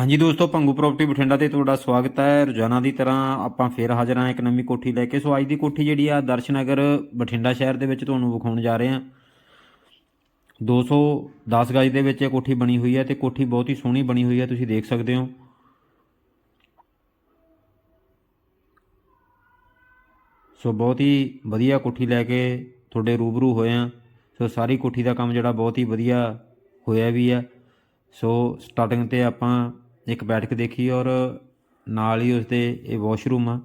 ਹਾਂਜੀ ਦੋਸਤੋ ਭੰਗੂ ਪ੍ਰਾਪਰਟੀ ਬਠਿੰਡਾ ਤੇ ਤੁਹਾਡਾ ਸਵਾਗਤ ਹੈ। ਰੋਜ਼ਾਨਾ ਦੀ ਤਰ੍ਹਾਂ ਆਪਾਂ ਫੇਰ ਹਾਜ਼ਰ ਹਾਂ ਇੱਕ ਨਵੀਂ ਕੋਠੀ ਲੈ ਕੇ। ਸੋ ਅੱਜ ਦੀ ਕੋਠੀ ਜਿਹੜੀ ਆ ਦਰਸ਼ਨਗਰ ਬਠਿੰਡਾ ਸ਼ਹਿਰ ਦੇ ਵਿੱਚ ਤੁਹਾਨੂੰ ਵਿਖਾਉਣ ਜਾ ਰਹੇ ਹਾਂ। 210 ਗਜ ਦੇ ਵਿੱਚ ਇਹ ਕੋਠੀ ਬਣੀ ਹੋਈ ਹੈ ਤੇ ਕੋਠੀ ਬਹੁਤ ਹੀ ਸੋਹਣੀ ਬਣੀ ਹੋਈ ਹੈ, ਤੁਸੀਂ ਦੇਖ ਸਕਦੇ ਹੋ। ਸੋ ਬਹੁਤ ਹੀ ਵਧੀਆ ਕੋਠੀ ਲੈ ਕੇ ਤੁਹਾਡੇ ਰੂਬਰੂ ਹੋਏ ਆ ਸੋ ਸਾਰੀ ਕੋਠੀ ਦਾ ਕੰਮ ਜਿਹੜਾ ਬਹੁਤ ਹੀ ਵਧੀਆ ਹੋਇਆ ਵੀ ਆ ਸੋ ਸਟਾਰਟਿੰਗ ਤੇ ਆਪਾਂ ਇੱਕ ਬੈਠਕ ਦੇਖੀ ਔਰ ਨਾਲ ਹੀ ਉਸਦੇ ਇਹ ਵਾਸ਼ਰੂਮ ਆ।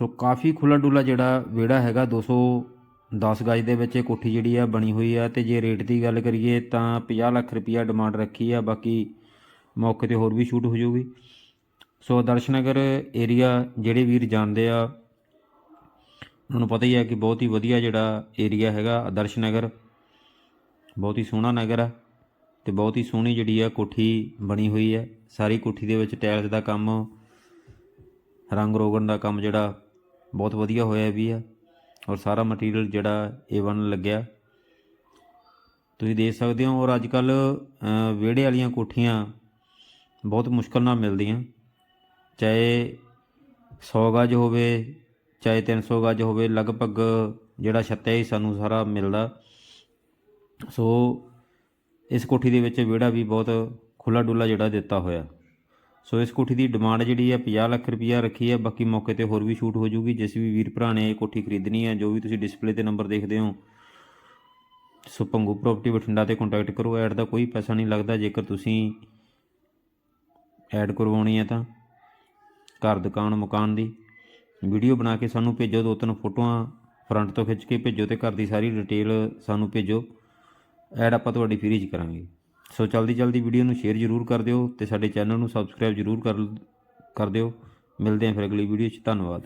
ਸੋ ਕਾਫੀ ਖੁੱਲਾ ਡੁੱਲਾ ਜਿਹੜਾ ਵਿਹੜਾ ਹੈਗਾ 210 ਗਜ ਦੇ ਵਿੱਚ ਇਹ ਕੋਠੀ ਜਿਹੜੀ ਆ ਬਣੀ ਹੋਈ ਆ ਤੇ ਜੇ ਰੇਟ ਦੀ ਗੱਲ ਕਰੀਏ ਤਾਂ 50 ਲੱਖ ਰੁਪਈਆ ਡਿਮਾਂਡ ਰੱਖੀ ਆ, ਬਾਕੀ ਮੌਕੇ ਤੇ ਹੋਰ ਵੀ ਸ਼ੂਟ ਹੋ ਜਾਊਗੀ। ਸੋ ਦਰਸ਼ਨਗਰ ਏਰੀਆ ਜਿਹੜੇ ਵੀਰ ਜਾਣਦੇ ਆ, ਉਹਨਾਂ ਨੂੰ ਪਤਾ ਹੀ ਹੈ ਕਿ ਬਹੁਤ ਹੀ ਵਧੀਆ ਜਿਹੜਾ ਏਰੀਆ ਹੈਗਾ ਆਦਰਸ਼ ਨਗਰ ਬਹੁਤ ਹੀ ਸੋਹਣਾ ਨਗਰ ਆ। ਤੇ ਬਹੁਤ ਹੀ ਸੋਹਣੀ ਜਿਹੜੀ ਆ ਕੋਠੀ ਬਣੀ ਹੋਈ ਹੈ। ਸਾਰੀ ਕੋਠੀ ਦੇ ਵਿੱਚ ਟਾਇਲਸ ਦਾ ਕੰਮ, ਰੰਗ ਰੋਗਨ ਦਾ ਕੰਮ ਜਿਹੜਾ ਬਹੁਤ ਵਧੀਆ ਹੋਇਆ ਵੀ ਆ ਔਰ ਸਾਰਾ ਮਟੀਰੀਅਲ ਜਿਹੜਾ A1 ਲੱਗਿਆ। ਤੁਸੀਂ ਦੇਖ ਸਕਦੇ ਹੋ ਔਰ ਅੱਜ ਕੱਲ ਵਿਹੜੇ ਵਾਲੀਆਂ ਕੋਠੀਆਂ ਬਹੁਤ ਮੁਸ਼ਕਲ ਨਾਲ ਮਿਲਦੀਆਂ। ਚਾਹੇ 100 ਗਜ ਹੋਵੇ, ਚਾਹੇ 300 ਗਜ ਹੋਵੇ, ਲਗਭਗ ਜਿਹੜਾ ਛੱਤਿਆ ਹੀ ਸਾਨੂੰ ਸਾਰਾ ਮਿਲਦਾ। ਸੋ ਇਸ ਕੋਠੀ ਦੇ ਵਿੱਚ ਵਿਹੜਾ ਵੀ ਬਹੁਤ ਖੁੱਲਾ ਡੁੱਲਾ ਜਿਹੜਾ ਦਿੱਤਾ ਹੋਇਆ। ਸੋ ਇਸ ਕੋਠੀ ਦੀ ਡਿਮਾਂਡ ਜਿਹੜੀ ਹੈ 50 ਲੱਖ ਰੁਪਈਆ ਰੱਖੀ ਹੈ ਬਾਕੀ ਮੌਕੇ ਤੇ ਹੋਰ ਵੀ ਸ਼ੂਟ ਹੋ ਜੂਗੀ। ਜਿਸ ਵੀ ਵੀਰ ਭਰਾ ਨੇ ਇਹ ਕੋਠੀ ਖਰੀਦਣੀ ਹੈ ਜੋ ਵੀ ਤੁਸੀਂ ਡਿਸਪਲੇ ਤੇ ਨੰਬਰ ਦੇਖਦੇ ਹੋ। ਸੋ ਭੰਗੂ ਪ੍ਰਾਪਰਟੀ ਬਠਿੰਡਾ ਤੇ ਕੰਟੈਕਟ ਕਰੋ। ਐਡ ਦਾ ਕੋਈ ਪੈਸਾ ਨਹੀਂ ਲੱਗਦਾ। ਜੇਕਰ ਤੁਸੀਂ ਐਡ ਕਰਵਾਉਣੀ ਹੈ ਤਾਂ ਘਰ, ਦੁਕਾਨ, ਮਕਾਨ ਦੀ ਵੀਡੀਓ ਬਣਾ ਕੇ ਸਾਨੂੰ ਭੇਜੋ। ਦੋ ਤਿੰਨ ਫੋਟੋਆਂ ਫਰੰਟ ਤੋਂ ਖਿੱਚ ਕੇ ਭੇਜੋ ਤੇ ਘਰ ਦੀ ਸਾਰੀ ਡਿਟੇਲ ਸਾਨੂੰ ਭੇਜੋ। ਐਡ ਆਪਾਂ ਤੁਹਾਡੀ ਫ੍ਰੀ 'ਚ ਕਰਾਂਗੇ। ਸੋ ਜਲਦੀ ਜਲਦੀ ਵੀਡੀਓ ਨੂੰ ਸ਼ੇਅਰ ਜ਼ਰੂਰ ਕਰ ਦਿਓ ਤੇ ਸਾਡੇ ਚੈਨਲ ਨੂੰ ਸਬਸਕ੍ਰਾਈਬ ਜ਼ਰੂਰ ਕਰ ਕਰ ਦਿਓ। ਮਿਲਦੇ ਹਾਂ ਫਿਰ ਅਗਲੀ ਵੀਡੀਓ 'ਚ। ਧੰਨਵਾਦ।